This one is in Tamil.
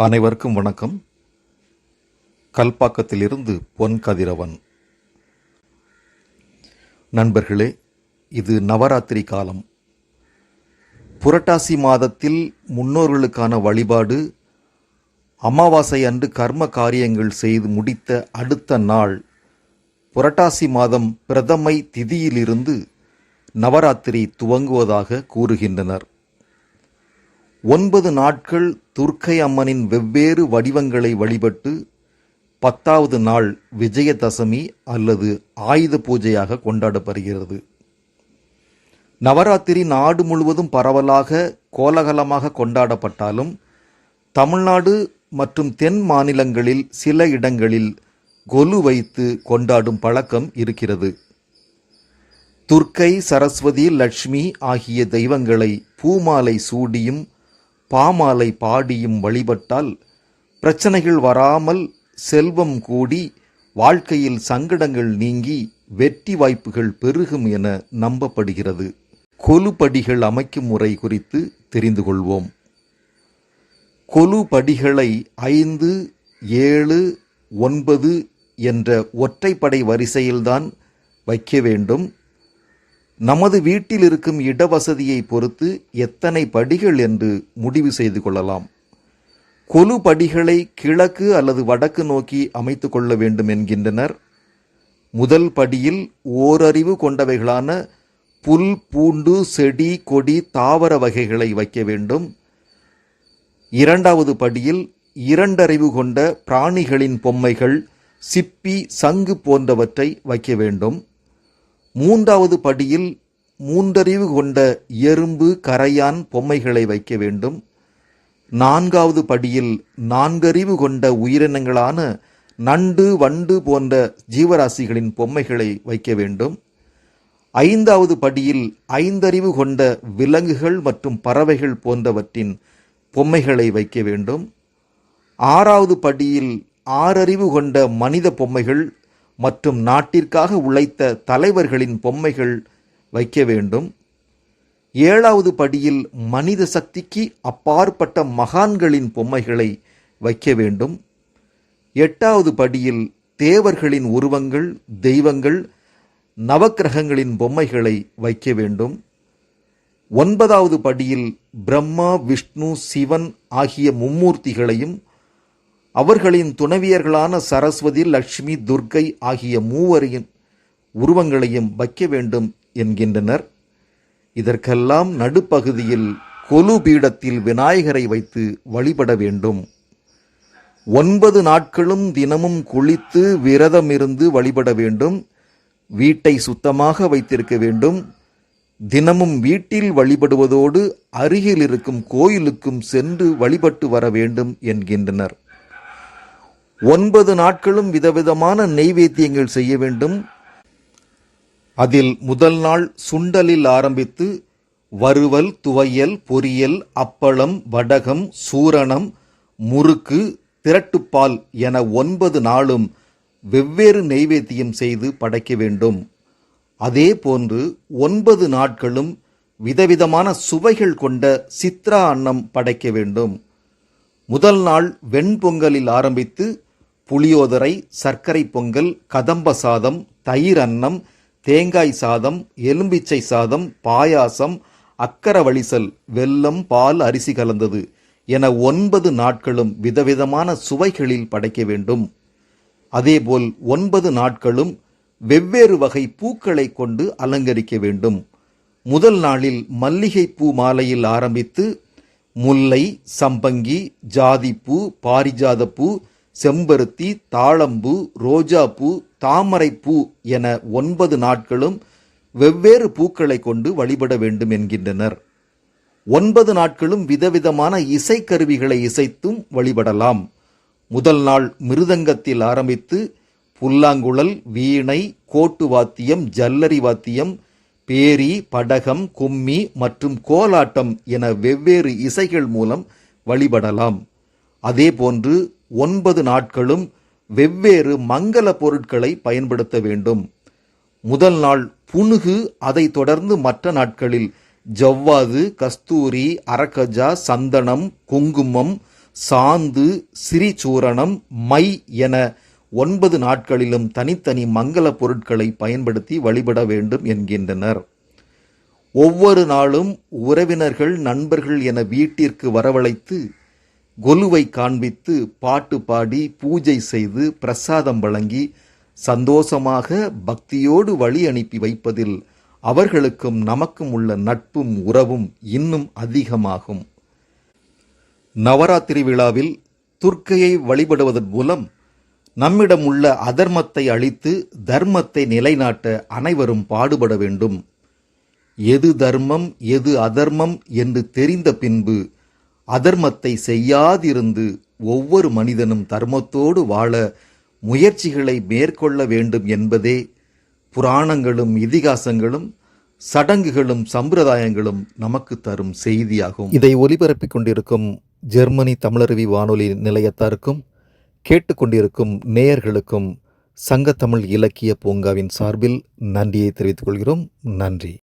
அனைவருக்கும் வணக்கம். கல்பாக்கத்திலிருந்து பொன் கதிரவன். நண்பர்களே இது நவராத்திரி காலம். புரட்டாசி மாதத்தில் முன்னோர்களுக்கான வழிபாடு அமாவாசை அன்று கர்ம காரியங்கள் செய்து முடித்த அடுத்த நாள் புரட்டாசி மாதம் பிரதமை திதியிலிருந்து நவராத்திரி துவங்குவதாக கூறுகின்றனர். ஒன்பது நாட்கள் துர்க்கை அம்மனின் வெவ்வேறு வடிவங்களை வழிபட்டு பத்தாவது நாள் விஜயதசமி அல்லது ஆயுத பூஜையாக கொண்டாடப்படுகிறது. நவராத்திரி நாடு முழுவதும் பரவலாக கோலாகலமாக கொண்டாடப்பட்டாலும் தமிழ்நாடு மற்றும் தென் மாநிலங்களில் சில இடங்களில் கொலு வைத்து கொண்டாடும் பழக்கம் இருக்கிறது. துர்க்கை சரஸ்வதி லட்சுமி ஆகிய தெய்வங்களை பூமாலை சூடியும் பாமாலை பாடியும் வழிபட்டால் பிரச்சனைகள் வராமல் செல்வம் கூடி வாழ்க்கையில் சங்கடங்கள் நீங்கி வெற்றி வாய்ப்புகள் பெருகும் என நம்பப்படுகிறது. கொலுபடிகள் அமைக்கும் முறை குறித்து தெரிந்து கொள்வோம். கொலு படிகளை ஐந்து ஏழு ஒன்பது என்ற ஒற்றைப்படை வரிசையில்தான் வைக்க வேண்டும். நமது வீட்டில் இருக்கும் இடவசதியை பொறுத்து எத்தனை படிகள் என்று முடிவு செய்து கொள்ளலாம். கொலு படிகளை கிழக்கு அல்லது வடக்கு நோக்கி அமைத்து கொள்ள வேண்டும் என்கின்றனர். முதல் படியில் ஓரறிவு கொண்டவைகளான புல் பூண்டு செடி கொடி தாவர வகைகளை வைக்க வேண்டும். இரண்டாவது படியில் இரண்டறிவு கொண்ட பிராணிகளின் பொம்மைகள் சிப்பி சங்கு போன்றவற்றை வைக்க வேண்டும். மூன்றாவது படியில் மூன்றறிவு கொண்ட எறும்பு கரையான் பொம்மைகளை வைக்க வேண்டும். நான்காவது படியில் நான்கறிவு கொண்ட உயிரினங்களான நண்டு வண்டு போன்ற ஜீவராசிகளின் பொம்மைகளை வைக்க வேண்டும். ஐந்தாவது படியில் ஐந்தறிவு கொண்ட விலங்குகள் மற்றும் பறவைகள் போன்றவற்றின் பொம்மைகளை வைக்க வேண்டும். ஆறாவது படியில் ஆறறிவு கொண்ட மனித பொம்மைகள் மற்றும் நாட்டிற்காக உழைத்த தலைவர்களின் பொம்மைகள் வைக்க வேண்டும். ஏழாவது படியில் மனித சக்திக்கு அப்பாற்பட்ட மகான்களின் பொம்மைகளை வைக்க வேண்டும். எட்டாவது படியில் தேவர்களின் உருவங்கள் தெய்வங்கள் நவக்கிரகங்களின் பொம்மைகளை வைக்க வேண்டும். ஒன்பதாவது படியில் பிரம்மா விஷ்ணு சிவன் ஆகிய மும்மூர்த்திகளையும் அவர்களின் துணைவியர்களான சரஸ்வதி லட்சுமி துர்க்கை ஆகிய மூவரையும் உருவங்களையும் வைக்க வேண்டும் என்கின்றனர். இதற்கெல்லாம் நடுப்பகுதியில் கொலு பீடத்தில் விநாயகரை வைத்து வழிபட வேண்டும். ஒன்பது நாட்களும் தினமும் குளித்து விரதமிருந்து வழிபட வேண்டும். வீட்டை சுத்தமாக வைத்திருக்க வேண்டும். தினமும் வீட்டில் வழிபடுவதோடு அருகில் இருக்கும் கோயிலுக்கும் சென்று வழிபட்டு வர வேண்டும் என்கின்றனர். ஒன்பது நாட்களும் விதவிதமான நெய்வேத்தியங்கள் செய்ய வேண்டும். அதில் முதல் நாள் சுண்டலில் ஆரம்பித்து வறுவல் துவையல் பொரியல் அப்பளம் வடகம் சூரணம் முறுக்கு திரட்டுப்பால் என ஒன்பது நாளும் வெவ்வேறு நெய்வேத்தியம் செய்து படைக்க வேண்டும். அதே போன்று ஒன்பது நாட்களும் விதவிதமான சுவைகள் கொண்ட சித்ரா அன்னம் படைக்க வேண்டும். முதல் நாள் வெண்பொங்கலில் ஆரம்பித்து புளியோதரை சர்க்கரை பொங்கல் கதம்ப சாதம் தயிர் அன்னம் தேங்காய் சாதம் எலும்பிச்சை சாதம் பாயாசம் அக்கரவழிசல் வெல்லம் பால் அரிசி கலந்தது என ஒன்பது நாட்களும் விதவிதமான சுவைகளில் படைக்க வேண்டும். அதேபோல் ஒன்பது நாட்களும் வெவ்வேறு வகை பூக்களை கொண்டு அலங்கரிக்க வேண்டும். முதல் நாளில் மல்லிகை பூ மாலையில் ஆரம்பித்து முல்லை சம்பங்கி ஜாதிப்பூ பாரிஜாதப்பூ செம்பருத்தி தாழம்பூ ரோஜாப்பூ தாமரைப்பூ என ஒன்பது நாட்களும் வெவ்வேறு பூக்களை கொண்டு வழிபட வேண்டும் என்கின்றனர். ஒன்பது நாட்களும் விதவிதமான இசைக்கருவிகளை இசைத்தும் வழிபடலாம். முதல் நாள் மிருதங்கத்தில் ஆரம்பித்து புல்லாங்குழல் வீணை கோட்டு வாத்தியம் ஜல்லரி வாத்தியம் பேரி படகம் கும்மி மற்றும் கோலாட்டம் என வெவ்வேறு இசைகள் மூலம் வழிபடலாம். அதேபோன்று ஒன்பது நாட்களும் வெவ்வேறு மங்கள பொருட்களை பயன்படுத்த வேண்டும். முதல் நாள் புனுகு அதைத் தொடர்ந்து மற்ற நாட்களில் ஜவ்வாது கஸ்தூரி அரக்கஜா சந்தனம் குங்குமம் சாந்து சிறிசூரணம் மை என ஒன்பது நாட்களிலும் தனித்தனி மங்கள பொருட்களை பயன்படுத்தி வழிபட வேண்டும் என்கின்றனர். ஒவ்வொரு நாளும் உறவினர்கள் நண்பர்கள் என வீட்டிற்கு வரவழைத்து கொலுவை காண்பித்து பாட்டு பாடி பூஜை செய்து பிரசாதம் வழங்கி சந்தோஷமாக பக்தியோடு வழி அனுப்பி வைப்பதில் அவர்களுக்கும் நமக்கும் உள்ள நட்பும் உறவும் இன்னும் அதிகமாகும். நவராத்திரி விழாவில் துர்க்கையை வழிபடுவதன் மூலம் நம்மிடம் உள்ள அதர்மத்தை அழித்து தர்மத்தை நிலைநாட்ட அனைவரும் பாடுபட வேண்டும். எது தர்மம் எது அதர்மம் என்று தெரிந்த பின்பு அதர்மத்தை செய்யாதிருந்து ஒவ்வொரு மனிதனும் தர்மத்தோடு வாழ முயற்சிகளை மேற்கொள்ள வேண்டும் என்பதே புராணங்களும் இதிகாசங்களும் சடங்குகளும் சம்பிரதாயங்களும் நமக்கு தரும் செய்தியாகும். இதை ஒலிபரப்பிக் கொண்டிருக்கும் ஜெர்மனி தமிழருவி வானொலி நிலையத்தாருக்கும் கேட்டுக்கொண்டிருக்கும் நேயர்களுக்கும் சங்கத்தமிழ் இலக்கிய பூங்காவின் சார்பில் நன்றியை தெரிவித்துக் கொள்கிறோம். நன்றி.